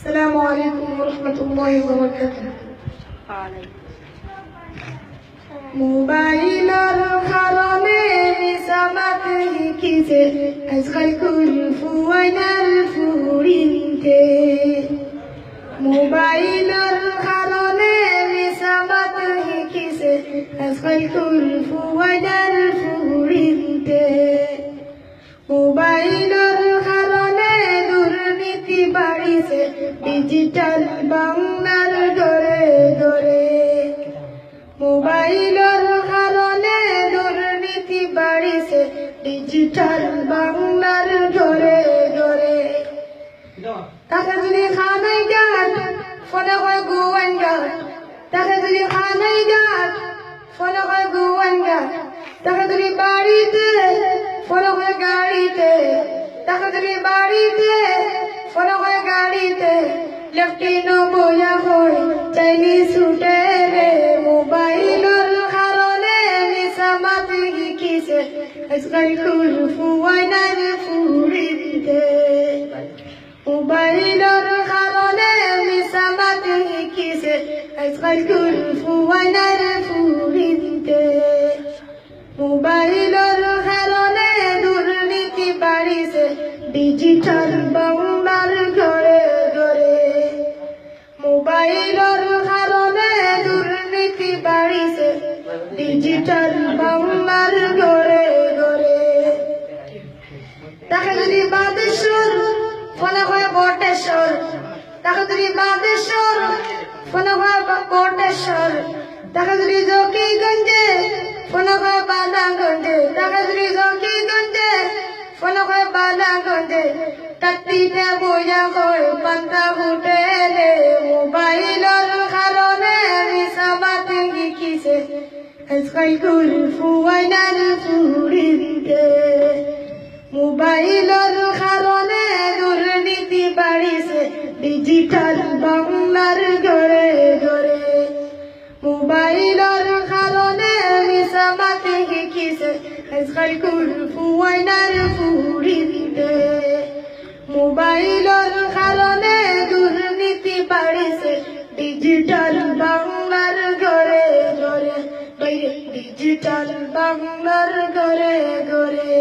السلام عليكم ورحمة الله وبركاته موبايل الحرمين سمعت كيسة أزغى الكلف وانا الفور انت موبايل الحرمين سمعت كيسة أزغى الكلف وانا الفور انت موبايل বাঢ়িছে ডিজিটেল বাংলাৰ দৰে দৰে মোবাইলৰ কাৰণে দুৰ্নীতি বাঢ়িছে ডিজিটেল বাংলাৰ দৰে দৰে তাকে যদি খানাই গাত ফোনে কয় গুৱান গাত তাকে যদি খানাই গাত ফোনে কয় গুৱান গাত তাকে যদি বাড়িতে, ফোনে কয় গাড়িতে। তাকে যদি বাড়িতে ফোনে কয় গাড়িতে লেফটিনো বয়া হয় চাইনি ছুটে রে। মোবাইলৰ কাৰণে নিচা মাতি শিকিছে। আজকাল ফুৱাই নাই ফুৰিতে মোবাইলৰ কাৰণে মিছা মাতি শিকিছে। আজকাল ফুৱাইনাৰ ফুৰিতে মোবাইলৰ কাৰণে দুৰ্নীতি বাঢ়িছে। ডিজিটেল বাংলাৰ ডিজিটেল বাংলাৰ ঘৰে ঘৰে তাকে যদি বাদেশ্বর ফোনে হয় বটেশ্বর, তাকে যদি বাদেশ্বর ফোনে হয় বটেশ্বর, তাকে যদি জকিগঞ্জে ফোনে হয় বালাগঞ্জে, তাকে যদি জকিগঞ্জে ফোনে হয় বালাগঞ্জে তাতিতে বইয়া হয় পান্তা হোটেলে আজকাল কুল ফুৱাইনাৰ ফুৰিতে মোবাইলৰ কাৰণে দুৰ্নীতি বাঢ়িছে ডিজিটেল বাংলাৰ ঘৰে ঘৰে মোবাইলৰ কাৰণে মিছা মাতি শিকিছে আজকাল ফুৱাইনাৰ ফুৰিতে মোবাইলৰ কাৰণে দুৰ্নীতি বাঢ়িছে ডিজিটেল ডিজিটেল বাংলার ঘরে ঘরে।